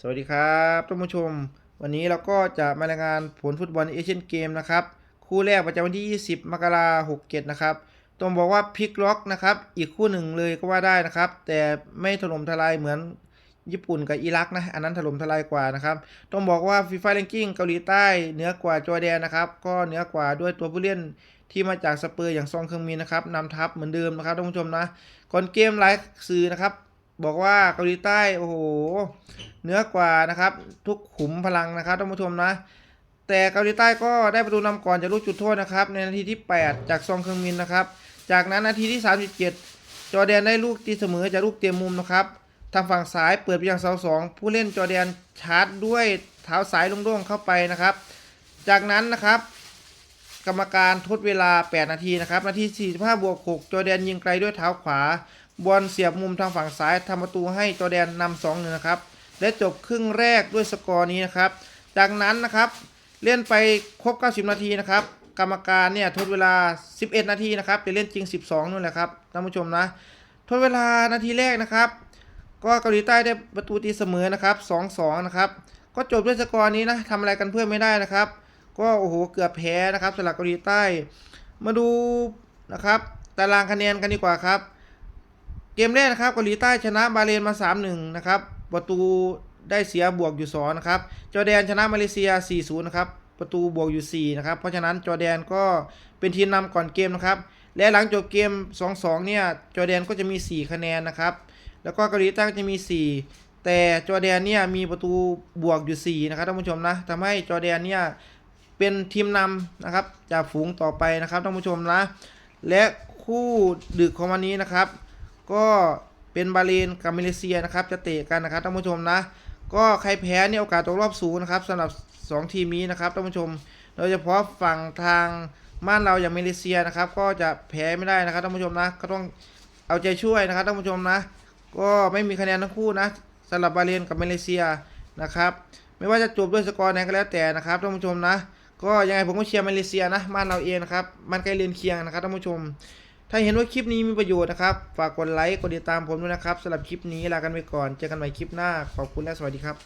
สวัสดีครับท่านผู้ชม วันนี้เราก็จะมารายงานผลฟุตบอลเอเชียนเกมนะครับ คู่แรกประจำวันที่ 20 มกราคม67 นะครับต้องบอกว่าพลิกล็อกนะครับ อีกคู่หนึ่งเลยก็ว่าได้นะครับ แต่ไม่ถล่มทลายเหมือนญี่ปุ่นกับอิรักนะอันนั้นถล่มทลายกว่านะครับ ต้องบอกว่าฟีฟ่า r ร n กิ้งเกาหลีใต้เหนือกว่าจอร์แดนนะครับ ก็เหนือกว่าด้วยตัวผู้เล่นที่มาจากสเปอร์อย่างซองเคิงมินะครับนำทัพเหมือนเดิมนะครับท่านผู้ชมนะก่อนเกมไลฟ์สื่อนะครับ บอกว่าเกาหลีใต้โอ้โหเหนือกว่านะครับ ทุกขุมพลังนะครับท่านผู้ชมนะ แต่เกาหลีใต้ก็ได้ประตูนำก่อนจากลูกจุดโทษนะครับ ในนาทีที่ 8 จากซองเคิงมินนะครับ จากนั้นนาทีที่ 37 จอแดนได้ลูกตีเสมอจากลูกเตรียมมุมนะครับทางฝั่งซ้ายเปิดไปยังเสาสองผู้เล่นจอแดนชาร์จด้วยเท้าซ้ายลงโด่งเข้าไปนะครับ จากนั้นนะครับ กรรมการทดเวลา 8 นาทีนะครับนาที45บวก6จอแดนยิงไกลด้วยเท้าขวา บอลเสียบมุมทางฝั่งซ้ายทำประตูให้จอแดนนำ2 1นะครับ และจบครึ่งแรกด้วยสกอร์นี้นะครับ จากนั้นนะครับเล่นไปครบ 90 นาทีนะครับ กรรมการเนี่ยทดเวลา 11 นาทีนะครับแต่เล่นจริง 12นู่นแหละครับท่านผู้ชมนะทดเวลานาทีแรกนะครับ ก็เกาหลีใต้ได้ประตูตีเสมอนะครับ2-2นะครับก็จบด้วยสกอร์นี้นะทำอะไรกันเพื่อนไม่ได้นะครับ ก็โอ้โหเกือบแพ้นะครับสำหรับเกาหลีใต้ มาดูนะครับ ตารางคะแนนกันดีกว่าครับ เกมแรกนะครับเกาหลีใต้ชนะบาเรนมา 3-1 นะครับ ประตูได้เสียบวกอยู่2นะครับ จอแดนชนะมาเลเซีย 4-0 นะครับ ประตูบวกอยู่ 4 นะครับ เพราะฉะนั้นจอแดนก็เป็นทีมนำก่อนเกมนะครับ และหลังจบเกม 2-2 เนี่ย จอแดนก็จะมี 4 คะแนนนะครับ แล้วก็เกาหลีใต้ก็จะมี 4 แต่จอแดนเนี่ยมีประตูบวกอยู่ 4 นะครับท่านผู้ชมนะทำให้จอแดนเนี่ยเป็นทีมนำนะครับจากฝูงต่อไปนะครับท่านผู้ชมนะ และคู่ดึกของวันนี้นะครับ ก็เป็นบาเรนกับมาเลเซียนะครับ จะเตะกันนะครับท่านผู้ชมนะ ก็ใครแพ้เนี่ยโอกาสตกรอบสูงนะครับสำหรับ 2 ทีมนี้นะครับท่านผู้ชม โดยเฉพาะฝั่งทางบ้านเราอย่างมาเลเซียนะครับ ก็จะแพ้ไม่ได้นะครับท่านผู้ชมนะ ก็ต้องเอาใจช่วยนะครับท่านผู้ชมนะ ก็ไม่มีคะแนนทั้งคู่นะสำหรับบาเรนกับมาเลเซียนะครับ ไม่ว่าจะจบด้วยสกอร์ไหนก็แล้วแต่นะครับท่านผู้ชมนะ ก็ยังไงผมก็เชียร์มาเลเซียนะบ้านเราเองนะครับมันใกล้เรียนเคียงนะครับท่านผู้ชม ถ้าเห็นว่าคลิปนี้มีประโยชน์นะครับ ฝากกดไลค์ กดติดตามผมด้วยนะครับสำหรับคลิปนี้ลากันไปก่อน เจอกันใหม่คลิปหน้า ขอบคุณและสวัสดีครับ